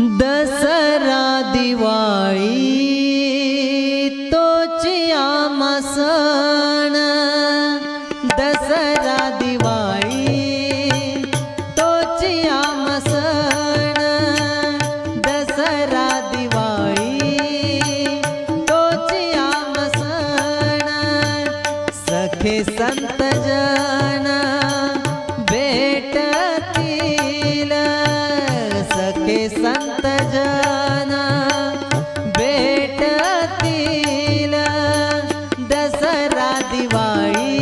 दसरा दिवाळी तोची आम्हा सण दसरा दिवाळी तोची आम्हा सण दसरा दिवाळी तोची आम्हा सण सखे संत जाना भेटतील. दसरा दिवाळी